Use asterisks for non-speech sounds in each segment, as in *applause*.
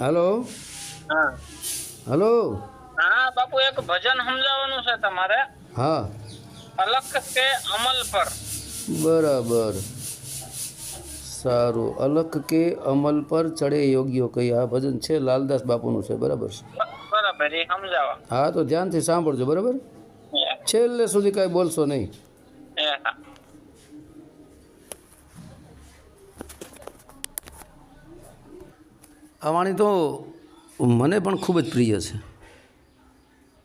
હાલો? હા. હલો? હા બાપુ એક ભજન સમજાવવાનું છે તમારે. હા. અલક કે અમલ પર. બરાબર. સારું. અલક કે અમલ પર ચડે યોગ્યો કઈ આ ભજન છે લાલદાસ બાપુનું છે બરાબર છે? બરાબર એ સમજાવો. હા તો ધ્યાનથી સાંભળજો બરાબર? છેલ્લે સુધી કાંઈ બોલશો નહીં એ હા આ વાણી તો મને પણ ખૂબ જ પ્રિય છે.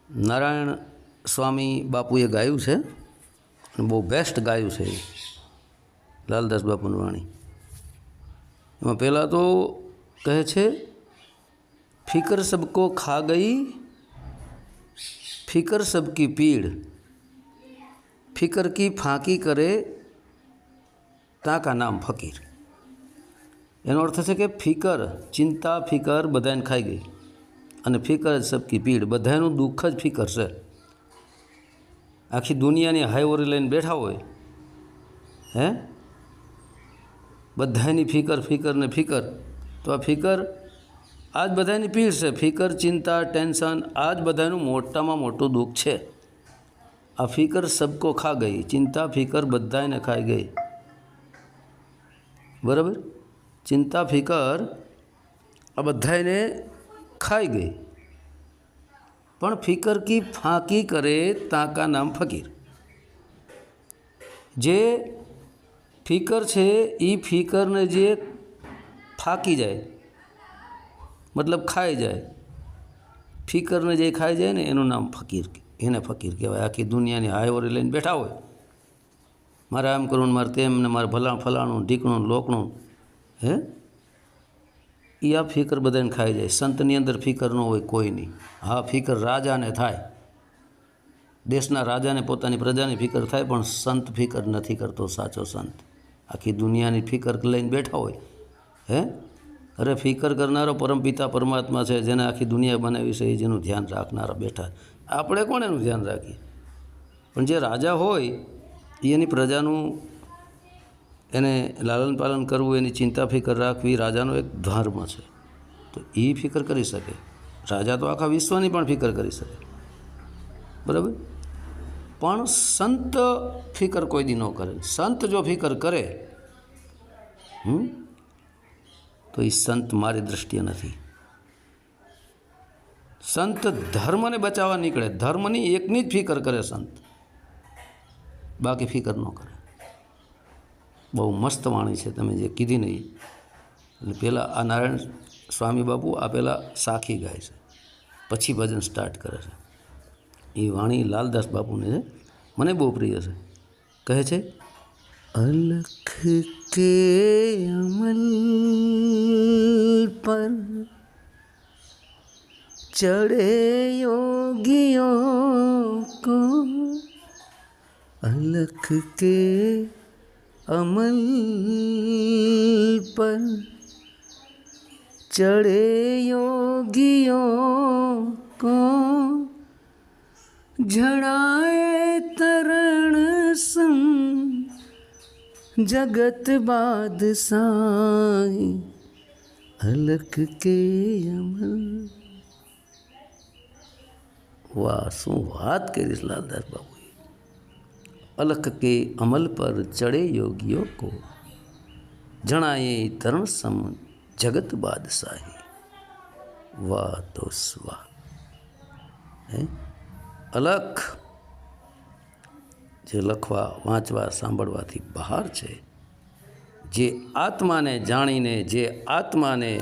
નારાયણ સ્વામી બાપુએ ગાયું છે બહુ બેસ્ટ ગાયું છે લાલદાસ બાપુની વાણી. એમાં પહેલાં તો કહે છે, ફિકર સબકો ખા ગઈ, ફિકર સબકી પીડ, ફિકર કી ફાંકી કરે, તાં કા નામ ફકીર. એનો અર્થ છે કે ફિકર, ચિંતા, ફિકર બધાને ખાઈ ગઈ. અને ફિકર સબકી પીડ બધાનું દુઃખ જ ફિકર છે. આખી દુનિયાની હાઈવરી લઈને બેઠા હોય, હે? બધાની ફિકર ફિકર ને ફિકર. તો આ ફિકર આ જ બધાની પીડ છે. ફિકર, ચિંતા, ટેન્શન આ જ બધાનું મોટામાં મોટું દુઃખ છે. આ ફિકર સબકો ખા ગઈ. ચિંતા, ફિકર બધાને ખાઈ ગઈ. બરાબર? ચિંતા, ફિકર આ બધાને ખાઈ ગઈ. પણ ફિકર કી ફાંકી કરે તાકા નામ ફકીર. જે ફિકર છે એ ફિકરને જે ફાંકી જાય, મતલબ ખાઈ જાય, ફિકરને જે ખાઈ જાય ને એનું નામ ફકીર એને ફકીર કહેવાય. આખી દુનિયાની હાઈવરે લઈને બેઠા હોય. મારે આમ કરવું મારે તેમ ને મારે ભલા, ફલાણું, ઢીકણું, લોકણું હે? એ આ ફિકર બધાને ખાઈ જાય. સંતની અંદર ફિકર ન હોય કોઈ નહીં. હા, ફિકર રાજાને થાય. દેશના રાજાને પોતાની પ્રજાની ફિકર થાય, પણ સંત ફિકર નથી કરતો, સાચો સંત. આખી દુનિયાની ફિકર લઈને બેઠા હોય. હે? અરે, ફિકર કરનારો પરમપિતા પરમાત્મા છે, જેને આખી દુનિયા બનાવી છે, એ જેનું ધ્યાન રાખનારા બેઠા આપણે કોણ એનું ધ્યાન રાખીએ? પણ જે રાજા હોય એની પ્રજાનું એને લાલન પાલન કરવું, એની ચિંતા ફિકર રાખવી રાજાનો એક ધર્મ છે. તો એ ફિકર કરી શકે. રાજા તો આખા વિશ્વની પણ ફિકર કરી શકે. બરાબર? પણ સંત ફિકર કોઈ દી ન કરે. સંત જો ફિકર કરે, હમ, તો એ સંત મારી દૃષ્ટિએ નથી. સંત ધર્મને બચાવવા નીકળે. ધર્મની એકની જ ફિકર કરે સંત. બાકી ફિકર ન કરે. બહુ મસ્ત વાણી છે તમે જે કીધી નહીં એટલે પહેલાં આ નારાયણ સ્વામી બાપુ આ પહેલાં સાખી ગાય છે પછી ભજન સ્ટાર્ટ કરે છે એ વાણી લાલદાસ બાપુને છે મને બહુ પ્રિય છે કહે છે અલખ કે અમલ પર ચડે યોગીઓ કો अलख के अमल पर चढ़े योगियों को झड़ाए तरण सं जगत बाद साई के अमल। वाह सो के लाल दास बाबू। અલખ કે અમલ પર ચડે યોગીઓ કો. જણાયે તરણ સમ જગત બાદશાહી. વાહ તો સ્વાહ હે? અલખ જે લખવા, વાંચવા, સાંભળવાથી બહાર છે. જે આત્માને જાણીને, જે આત્માને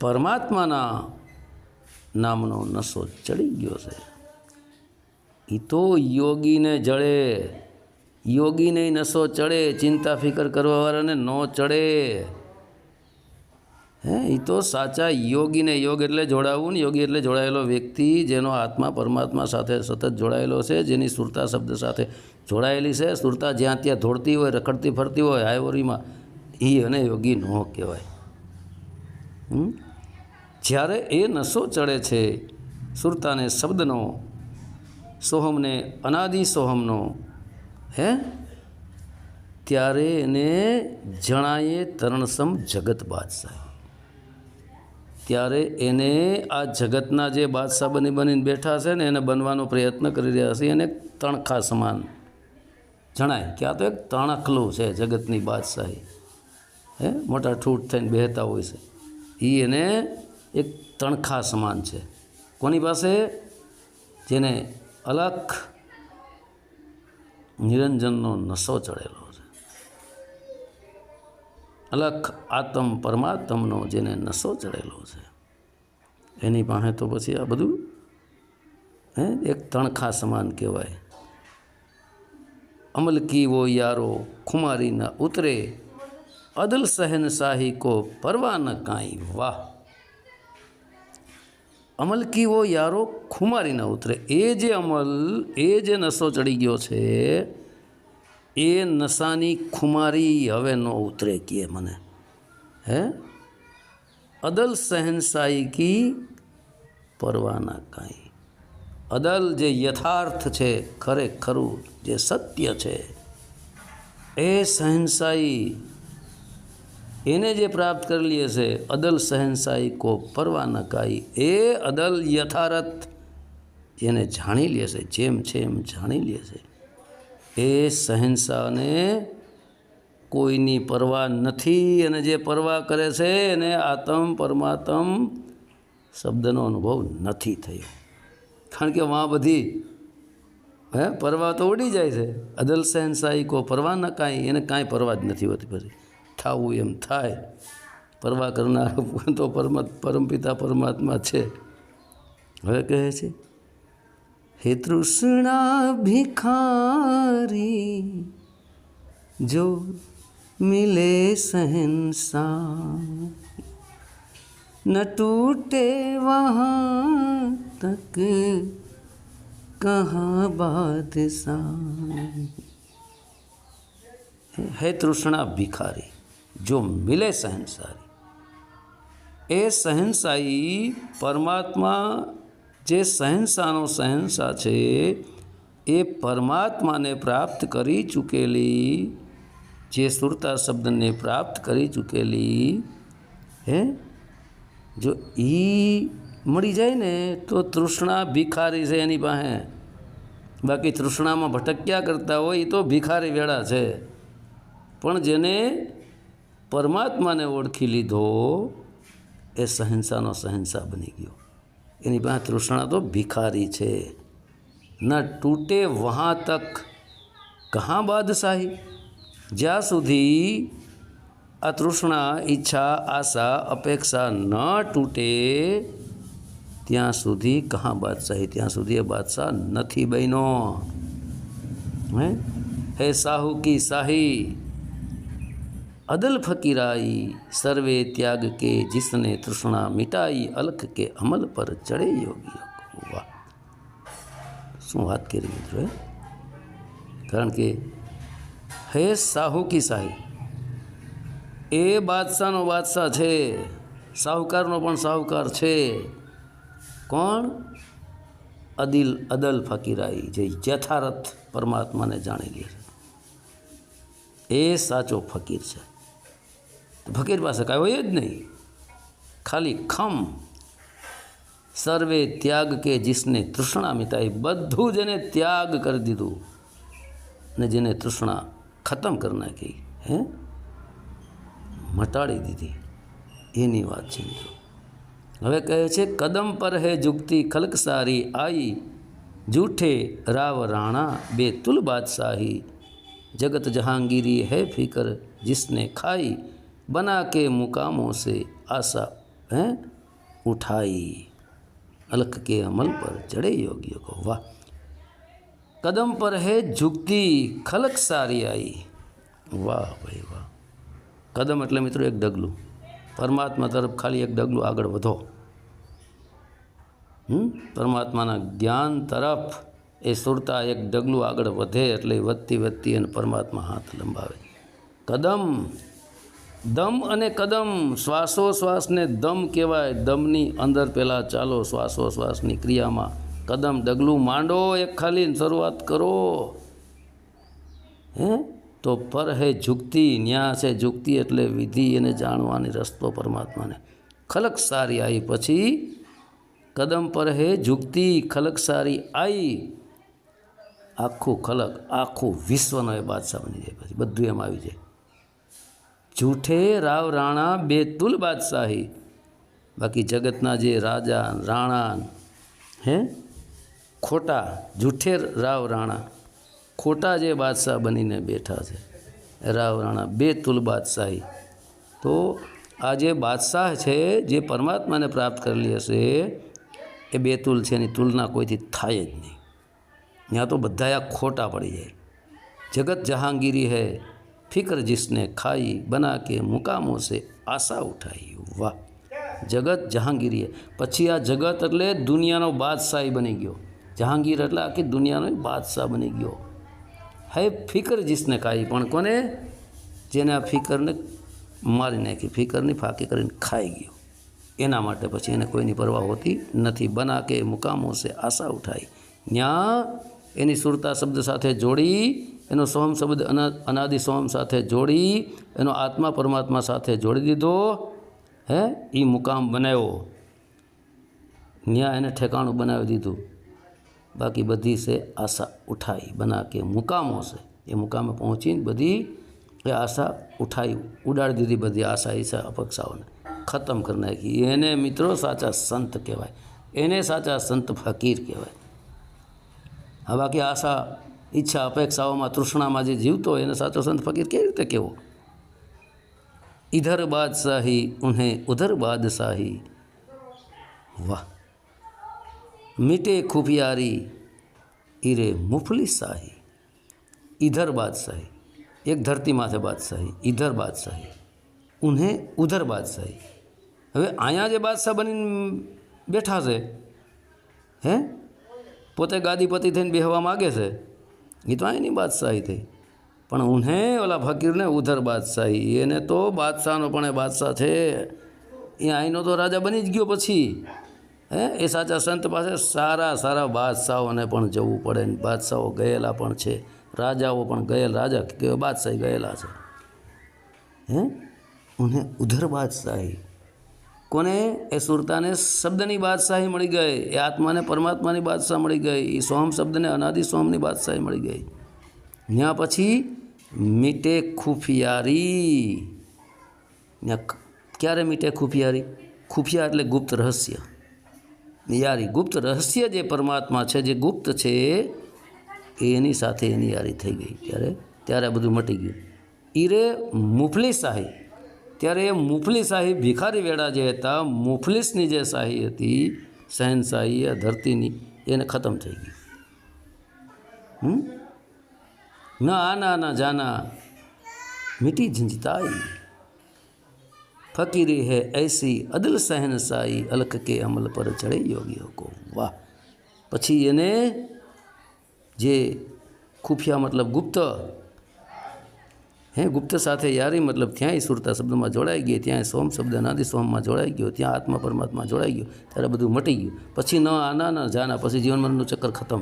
પરમાત્માના નામનો નશો ચડી ગયો છે. એ તો યોગીને જળે, યોગીને નશો ચડે, ચિંતા ફિકર કરવાવાળાને ન ચડે. હે એ તો સાચા યોગીને યોગ એટલે જોડાવવું ને યોગી એટલે જોડાયેલો વ્યક્તિ જેનો આત્મા પરમાત્મા સાથે સતત જોડાયેલો છે, જેની સુરતા શબ્દ સાથે જોડાયેલી છે. સુરતા જ્યાં ત્યાં ધોડતી હોય, રખડતી ફરતી હોય આયવરીમાં એ અને યોગી ન કહેવાય? જ્યારે એ નશો ચડે છે, સુરતાને શબ્દનો સોહમને, અનાદિ સોહમનો, હે? ત્યારે એને જણાયે તરણસમ જગત બાદશાહ. ત્યારે એને આ જગતના જે બાદશાહ બની બનીને બેઠા છે ને, એને બનવાનો પ્રયત્ન કરી રહ્યા છે, એને તણખા સમાન જણાય. કે આ તો એક તણખલું છે જગતની બાદશાહી. હે? મોટા ઠૂઠ થઈને બેહતા હોય છે. એ એને એક તણખા સમાન છે. કોની પાસે? જેને અલખ નિરંજનનો નશો ચડેલો છે. અલખ આત્મ પરમાત્મનો જેને નશો ચડેલો છે. એની પાસે તો પછી આ બધું, હે, એક તણખા સમાન કહેવાય. અમલ કીવો યારો ખુમારી ન ઉતરે, અદલ સહન શાહી કો પરવા ન કાંઈ વાહ. અમલ કી વો યારો ખુમારી ન ઉતરે. એ જે અમલ, એ જે નશો ચડી ગયો છે, એ નશાની ખુમારી હવે ન ઉતરે કહે મને. હે? અદલ સહનશાહી કી પરવાના કાંઈ. અદલ જે યથાર્થ છે, ખરેખરું જે સત્ય છે, એ સહનશાહી એને જે પ્રાપ્ત કરી કરેલી છે અદલ સહનશાહી કો પરવા ન કાઈ. એ અદલ યથાર્થ એને જાણી લે છે, જેમ છે એમ જાણી છે. એ સહેનશાહને કોઈની પરવા નથી અને જે પરવા કરે છે, એને આત્મ પરમાત્મ શબ્દનો અનુભવ નથી થયો. કારણ કે વાં બધી, હે, પરવા તો ઉડી જાય છે. અદલ સહેનશાહી કો પરવા ન કાંઈ, એને કાંઈ પરવા જ નથી હોતી પછી. થવું એમ થાય. પરવા કરનાર તો પરમાત્ પરમપિતા પરમાત્મા છે. હવે કહે છે, હે તૃષ્ણા ભિખારી, જો મિલે સહનસા ન ટૂટે વહાં તક કહા બાદશાહ. હે તૃષ્ણા ભિખારી જો મિલે સહનશાહી એ સહનશાહી પરમાત્મા જે સહનશાહનો સહનશાહ છે, એ પરમાત્માને પ્રાપ્ત કરી ચૂકેલી, જે સુરતા શબ્દને પ્રાપ્ત કરી ચૂકેલી, હે? જો એ મળી જાય ને, તો તૃષ્ણા ભિખારી છે એની પાસે. બાકી તૃષ્ણામાં ભટક્યા કરતા હોય એ તો ભિખારી વેળા છે. પણ જેને પરમાત્માને ઓળખી લીધો, એ સહિંસાનો સહિંસા બની ગયો. એની પાસે તૃષ્ણા તો ભિખારી છે. ન તૂટે વહાં તક. કહાં બાદશાહી? જ્યાં સુધી આ તૃષ્ણા, ઈચ્છા, આશા, અપેક્ષા ન તૂટે, ત્યાં સુધી કહાં બાદશાહી, ત્યાં સુધી એ બાદશાહ નથી બન્યો. હે? હે સાહુ કી શાહી અદલ ફકીરાઈ સર્વે ત્યાગ કે જિસને તૃષ્ણા મિટાઈ અલખ કે અમલ પર ચડે યોગી વાહ શું વાત કરી મિત્રો કારણ કે હે સાહુ કી સાહી એ બાદશાહનો બાદશાહ છે, સાહુકારનો પણ સાહુકાર છે. કોણ? અદિલ અદલ ફકીરાઈ, જે યથાર્થ પરમાત્માને જાણી લે છે. એ સાચો ફકીર છે. ફકીર પાસે કાંઈ હોય જ નહીં. ખાલી ખમ. સર્વે ત્યાગ કે જીસને તૃષ્ણા મિતાઈ બધું જ એને ત્યાગ કરી દીધું. ને જેને તૃષ્ણા ખતમ કરી નાખી, હે? મટાડી દીધી. એની વાત છે હવે કહે છે, કદમ પર હે જુગતી ખલકસારી આઈ. જૂઠે રાવ રાણા બે તુલ બાદશાહી. જગત જહાંગીરી હે ફિકર, જિસને ખાઈ. बना के मुकामों से आशा हैं उठाई अलख के अमल पर चढ़े योगियों को वाह कदम पर है झुकती खलक सारी आई વાહ ભાઈ વાહ કદમ એટલે મિત્રો એક ડગલું પરમાત્મા તરફ ખાલી એક ડગલું આગળ વધો હમ પરમાત્માના જ્ઞાન તરફ એ સુરતા એક ડગલું આગળ વધે એટલે વધતી વધતી અને પરમાત્મા હાથ લંબાવે કદમ દમ અને કદમ. શ્વાસોશ્વાસને દમ કહેવાય. દમની અંદર પહેલાં ચાલો શ્વાસોશ્વાસની ક્રિયામાં. કદમ ડગલું માંડો, એક ખાલી શરૂઆત કરો. હે? તો પર હે ઝુકતી ન્યા છે ઝુકતી એટલે વિધિ એને જાણવાની રસ્તો પરમાત્માને. ખલક સારી આવી પછી કદમ પર હે ઝુકતી, ખલક સારી આવી આખું ખલક, આખું વિશ્વનો એ બાદશાહ બની જાય પછી. બધું એમ આવી જાય. જૂઠે રાવ રાણા બેતુલ બાદશાહી. બાકી જગતના જે રાજા, રાણા, હે? ખોટા, જૂઠે રાવ રાણા. ખોટા જે બાદશાહ બનીને બેઠા છે, રાવ રાણા બેતુલ બાદશાહી. તો આ જે બાદશાહ છે, જે પરમાત્માને પ્રાપ્ત કરેલી હશે, એ બેતુલ છે, એની તુલના કોઈથી થાય જ નહીં. ત્યાં તો બધા આ ખોટા પડી જાય. જગત જહાંગીરી હૈ ફિક્ર जिसने ખાઈ બના કે મુકામો સે આશા ઉઠાઈ વાહ જગત જહાંગીરી હૈ પછી આ જગત એટલે દુનિયાનો બાદશાહી બની ગયો જહાંગીર એટલે આખી દુનિયાનો બાદશાહ બની ગયો હે ફિકર જીસને ખાઈ પણ કોને જેને આ ફિકરને મારી નાખી ફિકરની ફાંકી કરીને ખાઈ ગયો એના માટે પછી એને કોઈની પરવા હોતી નથી બના કે મુકામો છે આશા ઉઠાઈ ત્યાં એની સુરતા શબ્દ સાથે જોડી એનો સોમ શબ્દ અનાદિ સોમ સાથે જોડી, એનો આત્મા પરમાત્મા સાથે જોડી દીધો, હે? એ મુકામ બનાવ્યો. ન્યા એને ઠેકાણું બનાવી દીધું. બાકી બધી છે આશા ઉઠાઈ. બના કે મુકામો છે એ મુકામે પહોંચીને બધી એ આશા ઉઠાઈ. ઉડાડી દીધી બધી આશા ઈચ્છા અપેક્ષાઓને. ખતમ કરી નાખી. એને મિત્રો સાચા સંત કહેવાય. એને સાચા સંત ફકીર કહેવાય. હા બાકી આશા ઈચ્છા અપેક્ષાઓમાં તૃષ્ણામાં જે જીવતો હોય એને સાચો સંત ફકીર કેવી રીતે કહેવો ઇધર બાદશાહી ઉન્હેं ઉધર બાદશાહી. વાહ. મીટે ખુફિયારી, ઈરે મુફલી શાહી. ઈધર બાદશાહી. એક ધરતી માથે બાદશાહી, ઈધર બાદશાહી. ઉન્હે ઉધર બાદશાહી. હવે અહીંયા જે બાદશાહ બનીને બેઠા છે, હે? પોતે ગાદીપતિ થઈને બેહવા માગે છે એ તો અહીંની બાદશાહી થઈ. પણ ઉને ઓલા ફકીરને ઉધર બાદશાહી. એને તો બાદશાહનો પણ એ બાદશાહ છે. એ અહીંનો તો રાજા બની જ ગયો પછી. હે? એ સાચા સંત પાસે સારા સારા બાદશાહોને પણ જવું પડે. ને બાદશાહો ગયેલા પણ છે. રાજાઓ પણ ગયેલા. રાજા બાદશાહી ગયેલા છે. હે? ઉને ઉધર બાદશાહી. કોને એ સુરતાને શબ્દની બાદશાહી મળી ગઈ, એ આત્માને પરમાત્માની બાદશાહ મળી ગઈ, એ સોમ શબ્દને અનાદિ સોમની બાદશાહી મળી ગઈ. ત્યાં પછી મીટે ખુફિયારી. ક્યારે મીટે ખુફિયારી? ખુફિયા એટલે ગુપ્ત રહસ્ય. યારી, ગુપ્ત રહસ્ય જે પરમાત્મા છે, જે ગુપ્ત છે એની સાથે એની યારી થઈ ગઈ. ત્યારે ત્યારે બધું મટી ગયું. ઈરે મુફલી શાહી ત્યારે એ મુફલી શાહી ભિખારી વેળા જે હતા મુફલિસની જે શાહી હતી શહેનશાહી આ ધરતીની એને ખતમ થઈ ગઈ હમ ના આના ના જાના मिटी झंझताई फकीरी है ऐसी अदल सहनसाई अलख के अमल पर चढ़े योगियों को વાહ પછી એને જે ખુફિયા મતલબ ગુપ્ત હે, ગુપ્ત સાથે યારી મતલબ ત્યાંય સુરતા શબ્દમાં જોડાઈ ગઈ ત્યાં સોમ શબ્દ નાદી સોમમાં જોડાઈ ગયો, ત્યાં આત્મા પરમાત્મા જોડાઈ ગયો, ત્યારે બધું મટી ગયું. પછી ન આના ન જાના, પછી જીવન મરણનું ચક્કર ખતમ.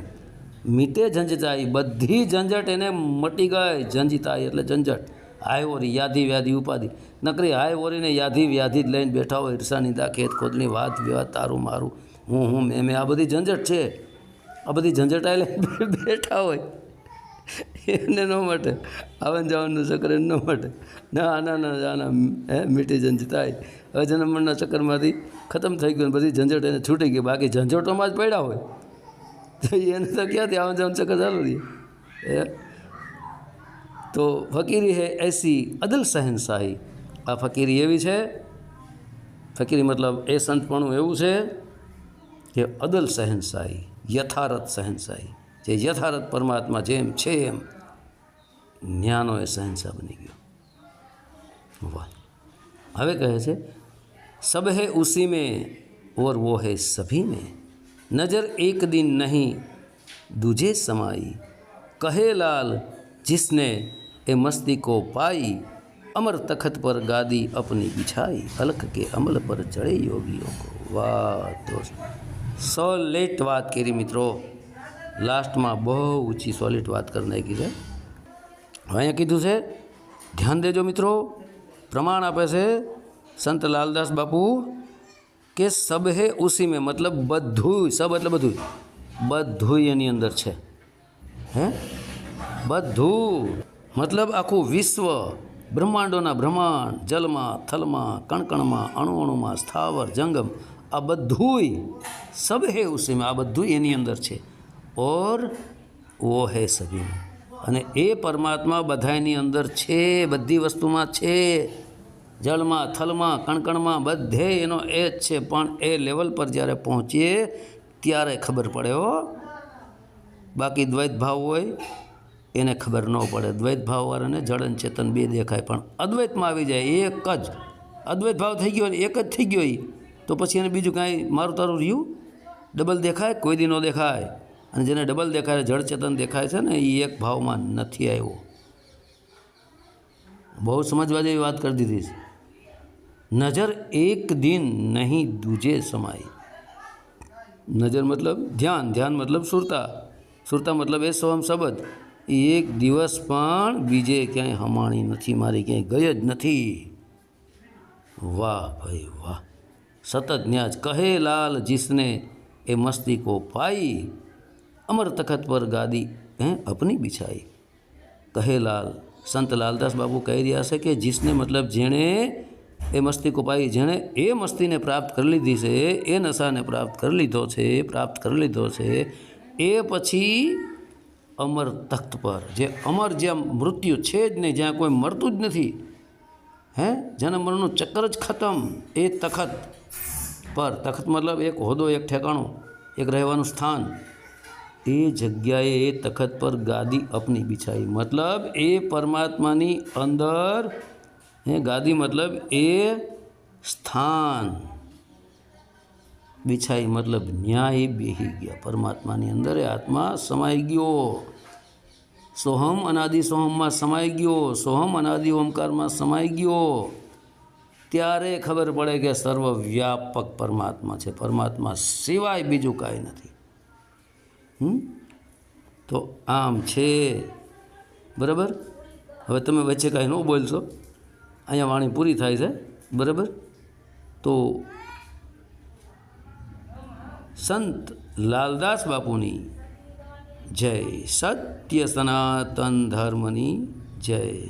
મીટે ઝંઝટાઈ, બધી ઝંઝટ એને મટી ગઈ, ઝંઝિતાઈ એટલે ઝંઝટ. હાય ઓરી યાદી વ્યાધિ ઉપાધિ. નકરી હાય ઓરીને યાદી વ્યાધિ જ લઈને બેઠા હોય ઈર્ષાની દા ખેત ખોદની વાત, વિવાદ, તારું, મારું. હું હું, મેં મેં આ બધી ઝંઝટ છે. આ બધી ઝંઝટાઈ લઈને *laughs* બેઠા હોય. એને ન માટે. આવન જવાનું ચક્કર એને ન માટે. ના ના ના આના હે, મીઠી ઝંઝટાઈ હવે જન્મના ચક્કરમાંથી ખતમ થઈ ગયું બધી ઝંઝટ એને છૂટી ગઈ. બાકી ઝંઝટોમાં જ પડ્યા હોય. તો એને તો ક્યાંથી આવન જવાનું ચક્કર ચાલુ રહી? એ તો ફકીરી હે એસી અદલ સહનશાહી. આ ફકીરી એવી છે. ફકીરી મતલબ એ સંતપણું એવું છે કે અદલ સહનશાહી, યથારથ શહેનશાહી જે યથારત પરમાત્મા જેમ છે એમ જ્ઞાનો એ શહેનશાહ બની ગયો વાહ હવે કહે છે સબ है उसी में और वो है सभी में नज़र एक दिन नहीं दूजे समाई कहे लाल जिसने ए मस्ती को पाई अमर तखत पर गादी अपनी बिछाई अलख के अमल पर चढ़े योगियों को વાહ દોસ્ત સોલેટ વાત કરી મિત્રો લાસ્ટમાં બહુ ઊંચી સોલિડ વાત કરી નાખી છે. હવે અહીંયા કીધું છે, ધ્યાન દેજો મિત્રો, પ્રમાણ આપે છે સંત લાલદાસ બાપુ કે સબ હે ઉસી મેં મતલબ બધું સબ એટલે બધું બધું એની અંદર છે. હે? બધું. મતલબ આખું વિશ્વ બ્રહ્માંડોના બ્રહ્માંડ, જલમાં, થલમાં, કણકણમાં અણુ અણુમાં સ્થાવર, જંગમ, આ બધુંય સબ હે ઉસી મેં આ બધું એની અંદર છે. ઓર વો હે સભી અને એ પરમાત્મા બધાની અંદર છે, બધી વસ્તુમાં છે. જળમાં, થલમાં, કણકણમાં બધે એનો એ જ છે. પણ એ લેવલ પર જ્યારે પહોંચીએ, ત્યારે ખબર પડે હો. બાકી દ્વૈત ભાવ હોય, એને ખબર ન પડે. દ્વૈત ભાવવાળાને જળન ચેતન બે દેખાય. પણ અદ્વૈતમાં આવી જાય એક જ. અદ્વૈત ભાવ થઈ ગયો એક જ થઈ ગયો તો પછી એને બીજું કાંઈ મારું તારું રહ્યું? ડબલ દેખાય? કોઈ દી ન દેખાય. અને જેને ડબલ દેખાય જળચેતન દેખાય છે ને એ એક ભાવમાં નથી આવ્યો. બહુ સમજવા જેવી વાત કરી દીધી છે. નજર એક દિન નહીં, દૂજે સમાય. નજર મતલબ ધ્યાન ધ્યાન મતલબ સુરતા. સુરતા મતલબ એ સ્વમ શબ્દ. એક દિવસ પણ બીજે ક્યાંય હમાણી નથી, મારી ક્યાંય ગઈ જ નથી. વાહ ભાઈ વાહ. સતત ન્યાજ. કહે લાલ, જીસને એ મસ્તી કો પાઈ. અમર તખત પર ગાદી, હે, અપની બિછાઈ. કહે લાલ સંત લાલદાસ બાબુ કહી રહ્યા છે કે જીસને મતલબ જેણે એ મસ્તી को જેણે એ મસ્તીને પ્રાપ્ત કરી લીધી છે, એ નશાને પ્રાપ્ત કરી લીધો છે, પ્રાપ્ત કરી લીધો છે, એ પછી અમર તખ્ત પર, જે અમર જ્યાં મૃત્યુ છે જ નહીં, જ્યાં કોઈ મરતું જ નથી, હે, જેના મરણનું ચક્કર જ ખતમ, એ તખત પર, તખત મતલબ એક હોદો એક ઠેકાણું, એક રહેવાનું સ્થાન એ જગ્યાએ એ તખત પર ગાદી અપની બિછાઈ. મતલબ એ પરમાત્માની અંદર એ ગાદી મતલબ એ સ્થાન. બિછાઈ મતલબ ન્યાય બેહી ગયા. પરમાત્માની અંદર એ આત્મા સમાઈ ગયો. સોહમ અનાદિ સોહમમાં સમાઈ ગયો. સોહમ અનાદિ ઓમકારમાં સમાઈ ગયો. ત્યારે ખબર પડે કે સર્વવ્યાપક પરમાત્મા છે. પરમાત્મા સિવાય બીજું કાંઈ નથી. હમ? તો આમ છે. બરાબર? હવે તમે વચ્ચે કાંઈ ન બોલશો. અહીંયા વાણી પૂરી થાય છે. બરાબર? તો સંત લાલદાસ બાપુની જય. સત્ય સનાતન ધર્મની જય.